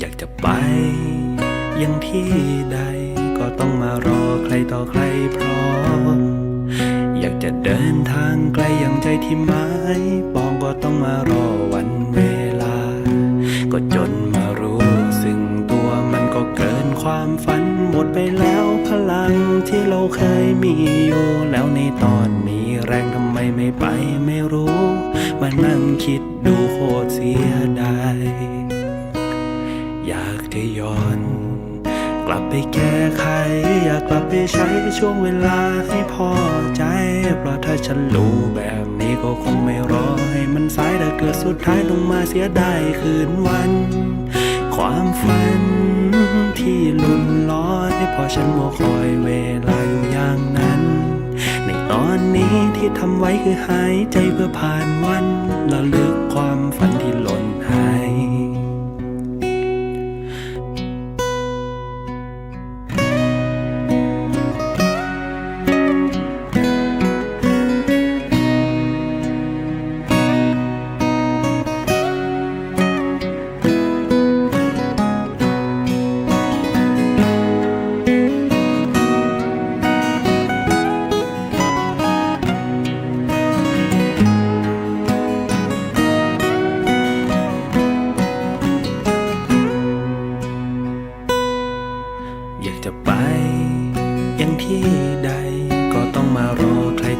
อยากจะไป ยังที่ใดก็ต้องมารอใครต่อใครพร้อม อยากจะเดินทางไกลอย่างใจที่หมายปองก็ต้องมารอวันเวลา ก็จนมารู้ซึ่งตัวมันก็เกินความฝันหมดไปแล้วพลังที่เราเคยมีอยู่ แล้วในตอนมีแรงทำไมไม่ไปไม่รู้ มานั่งคิดดูโคตรเสียดาย อยากจะย้อน กลับไปแก้ไข อยากกลับไปใช้ช่วงเวลาให้พอใจ เพราะถ้าฉันรู้แบบนี้ก็คงไม่รอให้มันสายแต่เกิดสุดท้ายต้องมาเสียดายคืนวัน ความฝันที่ลุนลอยเพราะฉันมัวคอยเวลาอยู่อย่างนั้น ในตอนนี้ที่ทำไว้คือหายใจเพื่อ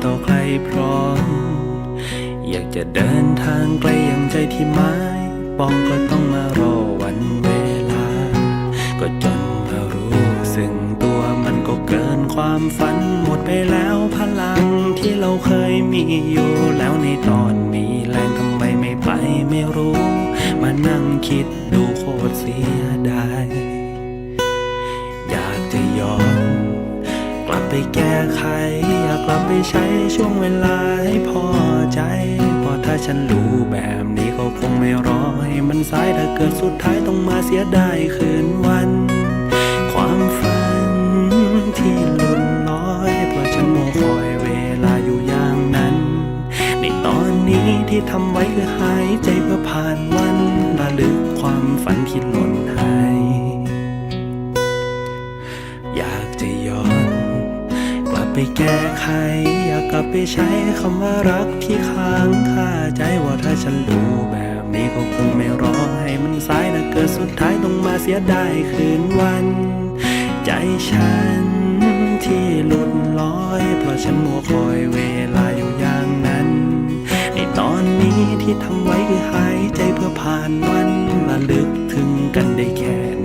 ต่อใครพร้อม อยากจะเดินทางไกลอย่างใจที่หมายปองก็ต้องมารอวันเวลา ก็จนมารู้ซึ่งตัวมันก็เกินความฝัน หมดไปแล้วพลังที่เราเคยมีอยู่แล้วในตอนมีแรงทำไมไม่ไปไม่รู้ มานั่งคิดดูโคตรเสียดาย ไปแก้ไข อยากกลับไปใช้ช่วงเวลาให้พอใจเพราะถ้าฉันรู้แบบนี้ก็คงไม่รอให้มันสายถ้าเกิดสุดท้ายต้องมาเสียดายคืนวัน ความฝัน ไปแก้ไข อยากกลับไปใช้คำว่ารักที่ค้างคาใจว่าถ้าฉันรู้แบบนี้ก็คงไม่รอให้มันสายนะเกิดสุดท้ายต้องมาเสียดายคืนวัน ใจฉันที่หลุดลอย เพราะฉันมัวคอยเวลาอยู่อย่างนั้น ในตอนนี้ที่ทำไว้คือหายใจเพื่อผ่านวันระลึกถึงกันได้แค่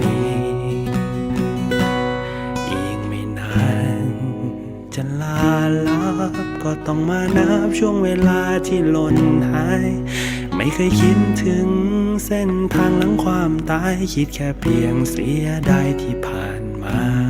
ต้องมานับช่วงเวลาที่หล่นหาย ไม่เคยคิดถึงเส้นทางหลังความตาย คิดแค่เพียงเสียดายที่ผ่านมา